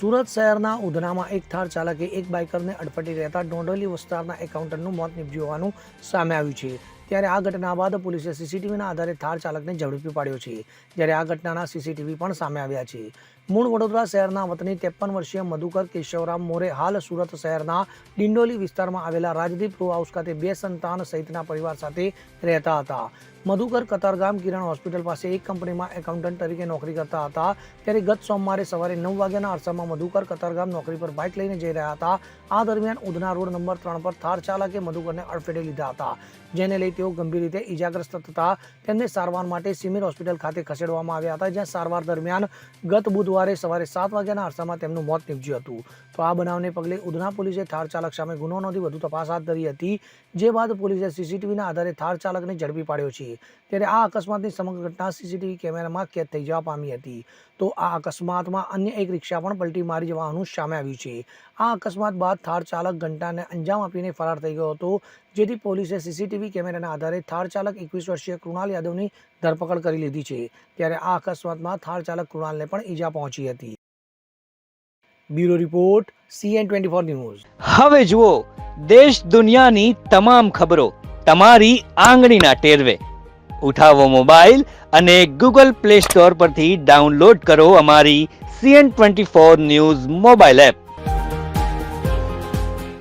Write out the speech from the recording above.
સુરત શહેરના ઉધનામાં એક થાર ચાલકે એક બાઇકરને અડફટી રહેતા ડોંડોલી વિસ્તારના એકાઉન્ટન્ટનું મોત નીપજ્યું હોવાનું સામે આવ્યું છે. ત્યારે આ ઘટના બાદ પોલીસે સીસીટીવીના આધારે થાર ચાલકને ઝડપી પાડ્યો છે. જ્યારે આ ઘટનાના સીસીટીવી પણ સામે આવ્યા છે. મૂળ વડોદરા શહેરના વતની ત્રેપન વર્ષીય મધુકર કેશવરામ મોરે હાલ સુરત શહેરના ડિંડોલી વિસ્તારમાં આવેલા રાજદીપ રો હાઉસ ખાતે બે સંતાન સહિતના પરિવાર સાથે રહેતા હતા. મધુકર કતારગામ કિરણ હોસ્પિટલ પાસે એક કંપનીમાં એકાઉન્ટન્ટ તરીકે નોકરી કરતા હતા. ત્યારે ગત સોમવારે સવારે નવ વાગ્યાના અરસામાં મધુકર કતારગામ નોકરી પર બાઇક લઈને જઈ રહ્યા હતા. આ દરમિયાન ઉધના રોડ નંબર ત્રણ પર થાર ચાલકે મધુકરને અડફેટે લીધા હતા. જેને લઈ તેઓ ગંભીર રીતે ઈજાગ્રસ્ત થતા તેમને સારવાર માટે સિમિર હોસ્પિટલ ખાતે ખસેડવામાં આવ્યા હતા, જ્યાં સારવાર દરમિયાન ગત બુધવારે સવારે સાત વાગ્યાના અરસામાં તેમનું મોત નીપજ્યું હતું. તો આ બનાવને પગલે ઉધના પોલીસે થાર ચાલક સામે ગુનો નોંધી વધુ તપાસ હાથ ધરી હતી, જે બાદ પોલીસે સીસીટીવીના આધારે થાર ચાલકને ઝડપી પાડ્યો છે. ત્યારે આ અકસ્માતની સમગ્ર ઘટના સીસીટીવી કેમેરામાં કેદ થઈ જવા પામી હતી. તો આ અકસ્માતમાં અન્ય એક રિક્ષા પણ પલટી મારી જવાનું સામે આવ્યું છે. આ અકસ્માત બાદ થાર ચાલક ઘંટાને અંજામ આપીને ફરાર થઈ ગયો હતો, જેથી પોલીસે સીસીટીવી કેમેરાના આધારે થાર ચાલક એકવીસ વર્ષીય કૃણાલ યાદવની ધરપકડ કરી લીધી છે, ત્યારે આ અકસ્માતમાં થાર ચાલક કૃણાલને પણ ઈજા પહોંચી હતી. Bureau report, CN twenty four news. હવે જુઓ, દેશ દુનિયાની તમામ ખબરો તમારી આંગળીના ટેરવે. ઉઠાવો મોબાઈલ અને ગૂગલ પ્લે સ્ટોર પરથી ડાઉનલોડ કરો અમારી CN twenty four news mobile app.